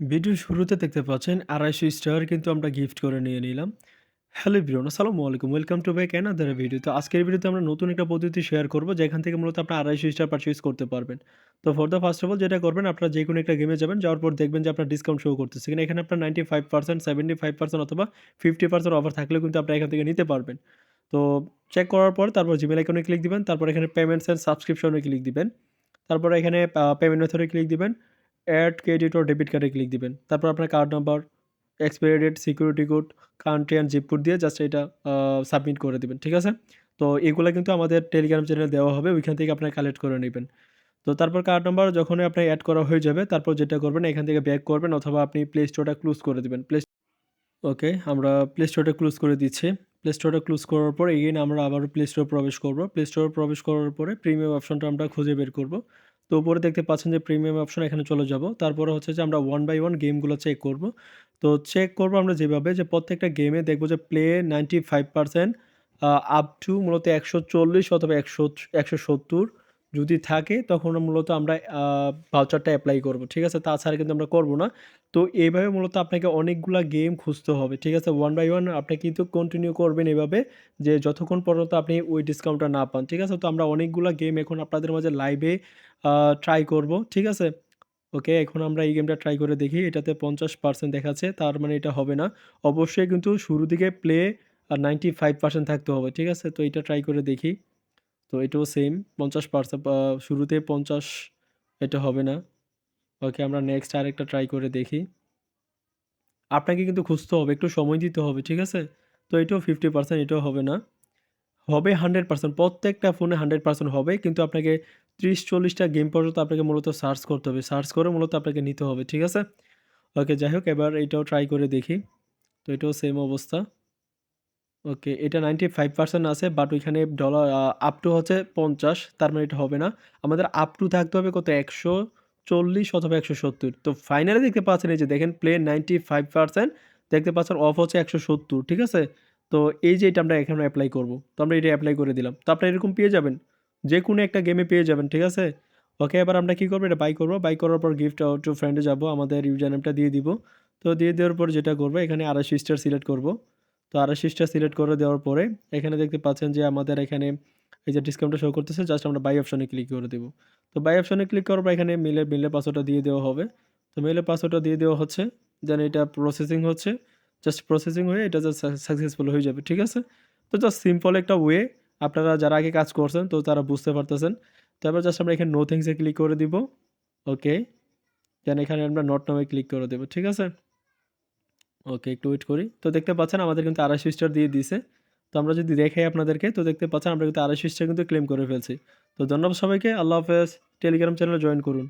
ভিডিওর শুরুতে দেখতে পাচ্ছেন ২৫০ স্টার কিন্তু আমরা গিফট করে নিয়ে নিলাম। হ্যালো এভরিওয়ান, আসসালামু আলাইকুম। Welcome to back another video. তো আজকের ভিডিওতে আমরা নতুন একটা পদ্ধতি শেয়ার করব যেখান থেকে মূলত আপনার ২৫০ স্টার পারচেজ করতে পারবেন। তো for the first of all যেটা করবেন আপনারা যেকোনো একটা গেমে যাবেন, যাওয়ার পর দেখবেন যে আপনার ডিসকাউন্ট শো করতেছে কিনা। এখানে আপনার 95%, 75% অথবা 50% অফার থাকলেও কিন্তু আপনারা এখান থেকে নিতে পারবেন। তো চেক করার পর তারপর জিমেল আইকনে ক্লিক দিবেন। তারপর এখানে পেমেন্টস অ্যান্ড সাবস্ক্রিপশনে ক্লিক দিবেন। তারপরে এখানে পেমেন্ট মেথডে ক্লিক দিবেন। অ্যাড ক্রেডিট অর ডেবিট কার্ডে ক্লিক দিবেন। তারপর আপনার card number, expiry date, security code, country and zip code দিয়ে জাস্ট এটা সাবমিট করে দিবেন। ঠিক আছে? তো এগুলো কিন্তু আমাদের টেলিগ্রাম চ্যানেলে দেওয়া হবে। ওইখান থেকে আপনারা কালেক্ট করে নেবেন তো তারপর কার্ড নাম্বার যখনই আপনার অ্যাড করা হয়ে যাবে, তারপর যেটা করবেন এখান থেকে ব্যাক করবেন অথবা আপনি প্লে স্টোরটা ক্লোজ করে দেবেন প্লে ওকে, আমরা প্লে স্টোরটা ক্লোজ করে দিচ্ছি। প্লে স্টোরটা ক্লোজ করার পর এগেইন আমরা আবার প্লে স্টোরে প্রবেশ করব। প্লে স্টোরে প্রবেশ করার পরে প্রিমিয়াম অপশনটা আমরা খুঁজে বের করব। তো উপরে দেখতে পাচ্ছেন যে প্রিমিয়াম অপশন এখানে চলে যাব। তারপরে হচ্ছে যে আমরা ওয়ান বাই ওয়ান গেমগুলো চেক করব। তো চেক করব আমরা যেভাবে যে প্রত্যেকটা গেমে দেখব যে play ninety five percent up to মূলত ১৪০ অথবা ১০০ ১৭০ যদি থাকে তখন মূলত আমরা ভাউচারটা এপ্লাই করব। ঠিক আছে? তাছাড়া কিন্তু আমরা করব না। তো এইভাবে মূলত আপনাকে অনেকগুলা গেম খুঁজতে হবে। ঠিক আছে? ওয়ান বাই ওয়ান আপনি কিন্তু কন্টিনিউ করবেন এভাবে যে যতক্ষণ পর্যন্ত আপনি ওই ডিসকাউন্টটা না পান। ঠিক আছে? তো আমরা অনেকগুলা গেম এখন আপনাদের মাঝে লাইভে ট্রাই করব। ঠিক আছে? ওকে, এখন আমরা এই গেমটা ট্রাই করে দেখি। এটাতে ৫০% দেখাচ্ছে। তার মানে এটা হবে না। অবশ্যই কিন্তু শুরু দিকে প্লে আ 95% থাকতে হবে। ঠিক আছে? তো এটা ট্রাই করে দেখি। তো এটাও সেম পঞ্চাশ পার্সেন্ট শুরুতে ৫০ এটা হবে না। ওকে, আমরা নেক্সট আরেকটা ট্রাই করে দেখি। আপনাকে কিন্তু খুঁজতে হবে, একটু সময় দিতে হবে। ঠিক আছে? তো এটাও 50% এটাও হবে না। হবে 100% প্রত্যেকটা ফোনে 100% হবে। কিন্তু আপনাকে ৩০-৪০ গেম পর্যন্ত আপনাকে মূলত সার্চ করতে হবে। সার্চ করে মূলত আপনাকে নিতে হবে। ঠিক আছে? ওকে, যাই হোক এবার এটাও ট্রাই করে দেখি। তো এটাও সেম অবস্থা। ওকে, এটা 95% আছে বাট ওইখানে ডলার আপ টু হচ্ছে ৫০ তার মানে এটা হবে না। আমাদের আপ টু থাকতে হবে কত ১৪০ অথবা ১৭০ তো ফাইনালি দেখতে পাচ্ছেন এই যে দেখেন প্লে 95% দেখতে পাচ্ছেন অফ হচ্ছে ১৭০ ঠিক আছে? তো এই যে এটা আমরা এখানে অ্যাপ্লাই করব। তো আমরা এটা অ্যাপ্লাই করে দিলাম। তো আপনারা এরকম পেয়ে যাবেন। যেকোনো একটা গেমে পেয়ে যাবেন। ঠিক আছে? ওকে, এবার আমরা কি করব এটা বাই করব বাই করার পর গিফট টু ফ্রেন্ড যাব। আমাদের ইউজার নেমটা দিয়ে দিব। তো দিয়ে দেওয়ার পর যেটা করব এখানে ২৮০ স্টার সিলেক্ট করব। তো ২৮০ স্টার সিলেক্ট করে দেওয়ার পরে, এখানে দেখতে পাচ্ছেন যে আমাদের এখানে এই যে ডিসকাউন্টটা শো করতেছে জাস্ট আমরা বাই অপশনে ক্লিক করে দেব। তো বাই অপশনে ক্লিক করার পর এখানে মেইলের মেইলের পাসওয়ার্ডটা দিয়ে দেওয়া হবে। তো মেইলের পাসওয়ার্ডটা দিয়ে দেওয়া হচ্ছে। দেন এটা প্রসেসিং হচ্ছে। জাস্ট প্রসেসিং হয়ে এটা জাস্ট সাকসেসফুল হয়ে যাবে। ঠিক আছে? তো জাস্ট সিম্পল একটা ওয়ে আপনারা যারা আগে কাজ করছেন, তো তারা বুঝতে পারতেছেন। তারপর জাস্ট আমরা এখানে নো এ ক্লিক করে দিব। ওকে। দেন এখানে আমরা নট এ ক্লিক করে দেব। ঠিক আছে? ওকে, একটু ওয়েট করি। তো দেখতে পাচ্ছেন আমাদের কিন্তু আড়াইশো স্টার দিয়ে দিয়েছে তো আমরা যদি দেখাই আপনাদেরকে তো দেখতে পাচ্ছেন আমরা কিন্তু আড়াইশো স্টার কিন্তু ক্লেম করে ফেলছি। তো ধন্যবাদ সবাইকে। আল্লাহ হাফেজ। টেলিগ্রাম চ্যানেলে জয়েন করুন।